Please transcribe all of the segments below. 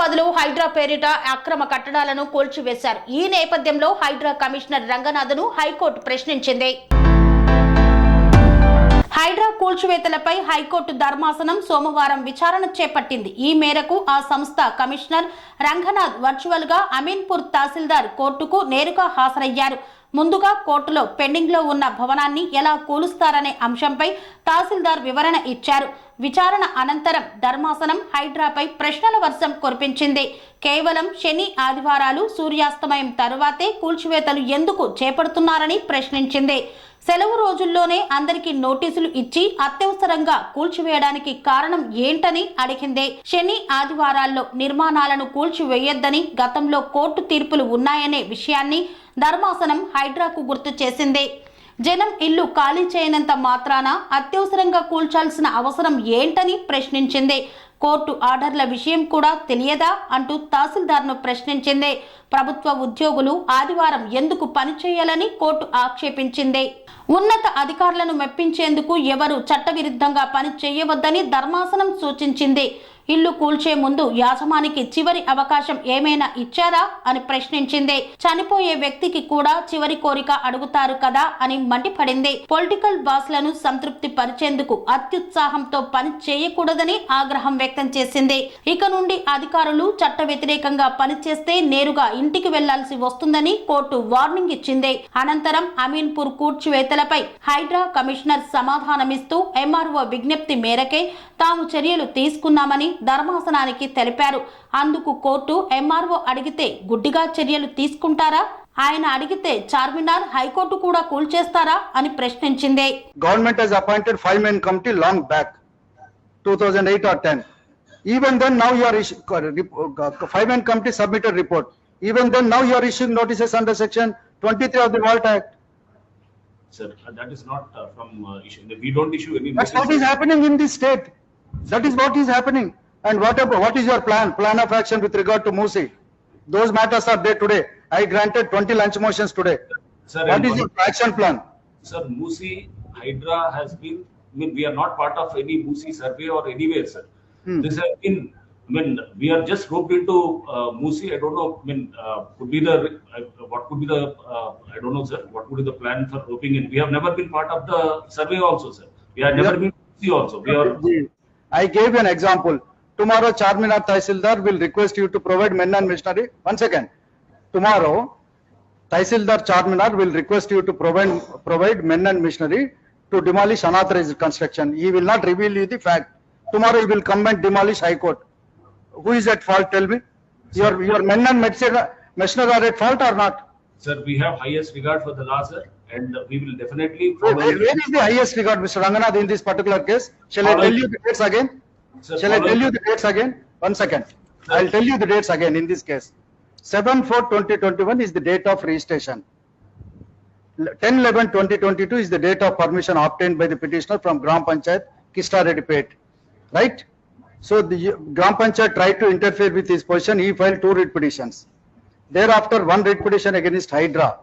హైదరాబాద్లో హైడ్రా పేరిట అక్రమ కట్టడాలను కూల్చివేశారు. ఈ నేపథ్యంలో హైడ్రా కమిషనర్ రంగనాథ్ను హైకోర్టు ప్రశ్నించింది. హైడ్రా కూల్చివేతలపై హైకోర్టు ధర్మాసనం సోమవారం విచారణ చేపట్టింది. ఈ మేరకు ఆ సంస్థ కమిషనర్ రంగనాథ్ వర్చువల్గా అమీన్పూర్ తహసీల్దార్ కోర్టుకు నేరుగా హాజరయ్యారు. ముందుగా కోర్టులో పెండింగ్లో ఉన్న భవనాన్ని ఎలా కూలుస్తారనే అంశంపై తహసీల్దార్ వివరణ ఇచ్చారు. విచారణ అనంతరం ధర్మాసనం హైడ్రాపై ప్రశ్నల వర్షం కురిపించింది. కేవలం శని ఆదివారాలు సూర్యాస్తమయం తరువాతే కూల్చివేతలు ఎందుకు చేపడుతున్నారని ప్రశ్నించింది. సెలవు రోజుల్లోనే అందరికీ నోటీసులు ఇచ్చి అత్యవసరంగా కూల్చివేయడానికి కారణం ఏంటని అడిగిందే. శని ఆదివారాల్లో నిర్మాణాలను కూల్చివేయొద్దని గతంలో కోర్టు తీర్పులు ఉన్నాయనే విషయాన్ని ధర్మాసనం హైడ్రాకు గుర్తు చేసింది. జనం ఇల్లు ఖాళీ చేయనంత మాత్రాన అత్యవసరంగా కూల్చాల్సిన అవసరం ఏంటని ప్రశ్నించింది. కోర్టు ఆర్డర్ల విషయం కూడా తెలియదా అంటూ తహసీల్దార్ను ప్రశ్నించింది. ప్రభుత్వ ఉద్యోగులు ఆదివారం ఎందుకు పనిచేయాలని కోర్టు ఆక్షేపించింది. ఉన్నత అధికారులను మెప్పించేందుకు ఎవరు చట్టవిరుద్ధంగా పని చేయవద్దని ధర్మాసనం సూచించింది. ఇల్లు కూల్చే ముందు యాజమానికి చివరి అవకాశం ఏమైనా ఇచ్చారా అని ప్రశ్నించింది. చనిపోయే వ్యక్తికి కూడా చివరి కోరిక అడుగుతారు కదా అని మండిపడింది. పొలిటికల్ బాస్లను సంతృప్తి పరిచేందుకు అత్యుత్సాహంతో పని చేయకూడదని ఆగ్రహం వ్యక్తం చేసింది. ఇక నుండి అధికారులు చట్ట వ్యతిరేకంగా పనిచేస్తే నేరుగా ఇంటికి వెళ్ళాల్సి వస్తుందని కోర్టు వార్నింగ్ ఇచ్చింది. అనంతరం అమీన్పూర్ కూర్చివేతలపై హైడ్రా కమిషనర్ సమాధానమిస్తూ ఎంఆర్ఓ విజ్ఞప్తి మేరకే తాము చర్యలు తీసుకున్నామని ధర్మాసనానికి తెలిపారు. అందుకు కోర్టు ఎంఆర్ఓ అడిగితే గుడ్డిగా చర్యలు తీసుకుంటారా? ఆయన అడిగితే చార్మినార్ హైకోర్టు కూడా కూల్చేస్తారా అని ప్రశ్నించింది. Government he's appointed five men committee long back two thousand eight or ten even then now five men committee submitted report even then now notices under section twenty three the And what about, what is your plan, plan of action with regard to Musi? Those matters are there today. I granted 20 lunch motions today. Sir, What is your action plan? Sir, Musi Hydra has been, I mean, we are not part of any Musi survey or anywhere, sir. Hmm. This has been, I mean, we are just roped into uh, Musi. I don't know, I mean, uh, could be the, uh, what could be the, uh, I don't know, sir, what would be the plan for roping in? We have never been part of the survey also, sir. We have never Yeah. been Musi also. We are, I gave an example. Tomorrow Charminar Tahsildar will request you to provide men and machinery. One second. Tomorrow, Tahsildar Charminar will request you to provide, provide men and machinery to demolish unauthorized construction. He will not reveal you the fact. Tomorrow he will come and demolish High Court. Who is at fault, tell me? Your, your men and machinery are at fault or not? sir, we have highest regard for the law, sir, and we will definitely Where, where is the highest regard, Mr. Ranganath, in this particular case? Shall I tell you the dates again? Sir, Shall I tell you the dates again? One second. I'll tell you the dates again in this case. 7 4 2021 is the date of registration. 10 11 2022 is the date of permission obtained by the petitioner from Gram Panchayat, Kista Redipet. Right? So the Gram Panchayat tried to interfere with his position. He filed two writ petitions. Thereafter, one writ petition against Hydra.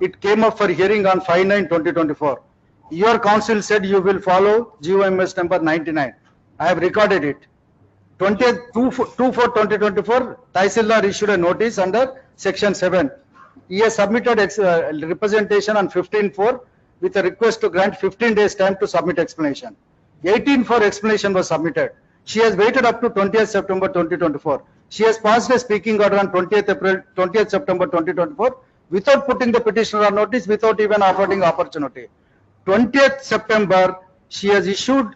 It came up for hearing on 5 9 2024. Your counsel said you will follow GOMS number 99. I have recorded it. 20th, 2 4 2 4 2024, Tahsildar issued a notice under section 7. He has submitted uh, representation on 15 4 with a request to grant 15 days time to submit explanation. 18 for explanation was submitted. She has waited up to 20th September 2024. She has passed a speaking order on 20th April, 20th September 2024 without putting the petitioner on notice, without even affording opportunity. 20th September, she has issued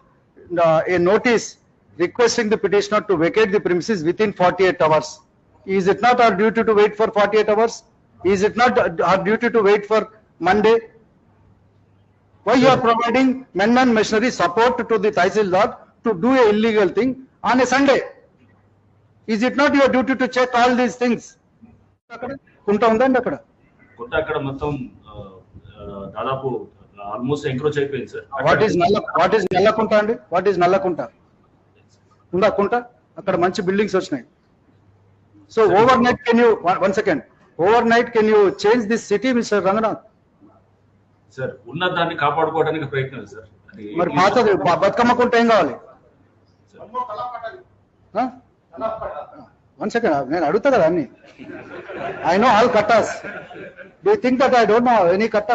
a notice requesting the petitioner to vacate the premises within 48 hours. Is it not our duty to wait for 48 hours? Is it not our duty to wait for Monday? Why you are providing men and machinery support to the Tahsildar to do a illegal thing on a Sunday? Is it not your duty to check all these things? అక్కడ కుంట ఉందండి అక్కడ కొత్త అక్కడ మొత్తం ఆ, ఆ, దాదాపు almost encroach అయిపోయింది sir. What is Nalla what is Nallakunta అండి? What is Nallakunta? ఉందా కుంట? అక్కడ మంచి బిల్డింగ్స్ వచ్చినాయి. So overnight can you one second overnight can you change this city mister Ranganath sir ఉన్న దాన్ని కాపాడుకోవడానికి ప్రయత్నం సార్ మరి పాతది బ- బతుకమ్మ కుంట ఏం కావాలి? వన్ సెకండ్ నేను అడుగుతా కదా అన్ని. I know all కట్టాస్. Do think that I don't know any కట్ట?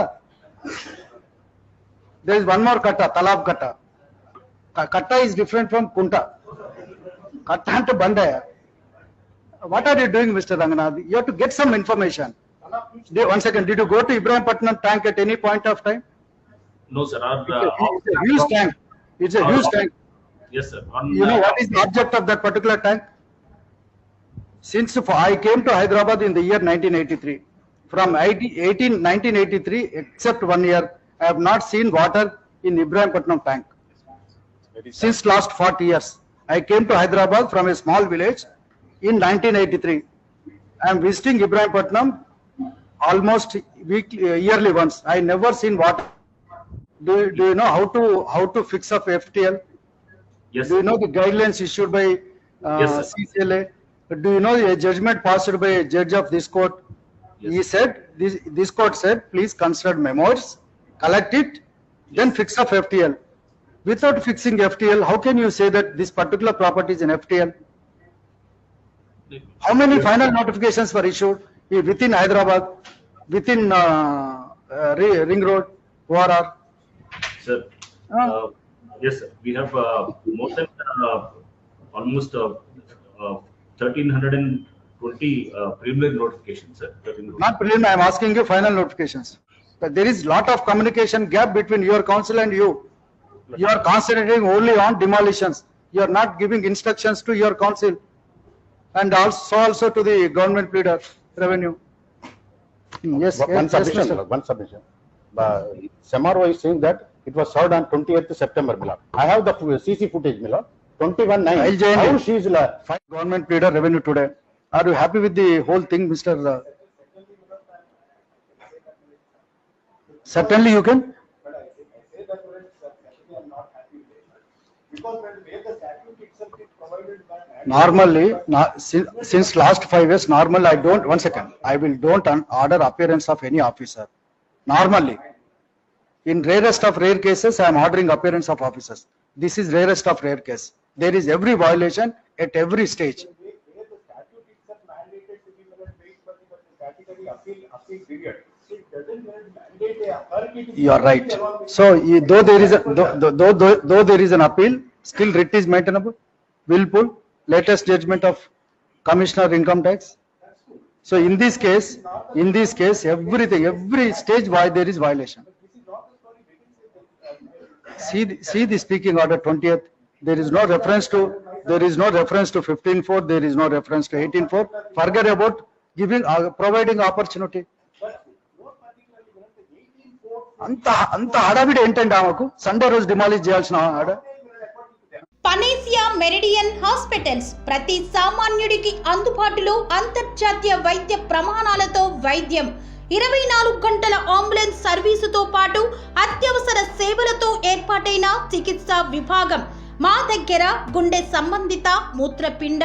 There is one more kata, talab kata. Kata is different from kunta. Kata and bandaya. What are you doing, Mr. Ranganath? You have to get some information. One second, did you go to Ibrahim tank at any point of time? No, sir. Uh, it's a, huge tank. It's a huge tank. Yes, sir. You know uh, what is the object of that particular tank? Since I came to Hyderabad in the year 1983, from 18, 1983, except one year, I have not seen water in Ibrahimpatnam tank. Since last 40 years, I came to Hyderabad from a small village in 1983. I am visiting Ibrahimpatnam almost weekly, yearly once. I never seen water. Do, do you know how to, how to fix up FTL? Yes, Do you know the guidelines issued by uh, Yes. CCLA? Do you know a judgment passed by a judge of this court? Yes. He said, this, this court said, please consider memos, collect it, then fix up FTL. Without fixing FTL, how can you say that this particular property is an FTL? How many final notifications were issued within Hyderabad, within uh, uh, Ring Road, ORR? Sir, uh, yes, sir. We have uh, more than uh, almost uh, uh, 1320 uh, preliminary notifications, sir. 13 Not preliminary, I am asking you final notifications. There is lot of communication gap between your council and you. You are concentrating only on demolitions. You are not giving instructions to your council. And also, also to the government pleader, revenue. Hmm, Yes, One yes, yes, submission. Milord, one submission. Samarwa is saying that it was served on 28th September, Milord. I have the CC footage, Milord, twenty-one nine. I'll join How she is, la- Government pleader revenue today. Are you happy with the whole thing, Mr.? Certainly you can. because Normally, na- si- since last five years, normal, I don't, one second, I will don't order appearance of any officer. Normally. In rarest of rare cases, I am ordering appearance of officers. This is rarest of rare case. There is every violation at every stage. where the statute itself mandated to be given wait for the for the statutory appeal, appeal period. You are right. So though there is a, though, though, though, though there is an appeal, still writ is maintainable, willful, latest judgment of Commissioner Income Tax. So in this case, in this case, everything, every stage why there is violation. See, the- see the speaking order twentieth, there is no reference to, there is no reference to fifteen four, there is no reference to eighteen four. Forget about giving, uh, providing opportunity. అంత అంత హడావిడి ఏంటండి ఆమెకు? Sunday రోజు demolish చేయాల్సిన Panacea Meridian hospitals ప్రతి సామాన్యుడికి అందుబాటులో అంతర్జాతీయ వైద్య ప్రమాణాలతో వైద్యం. ఇరవై నాలుగు గంటల అంబులెన్స్ సర్వీసుతో పాటు అత్యవసర సేవలతో ఏర్పాటైన చికిత్సా విభాగం. మా దగ్గర గుండె సంబంధిత మూత్రపిండ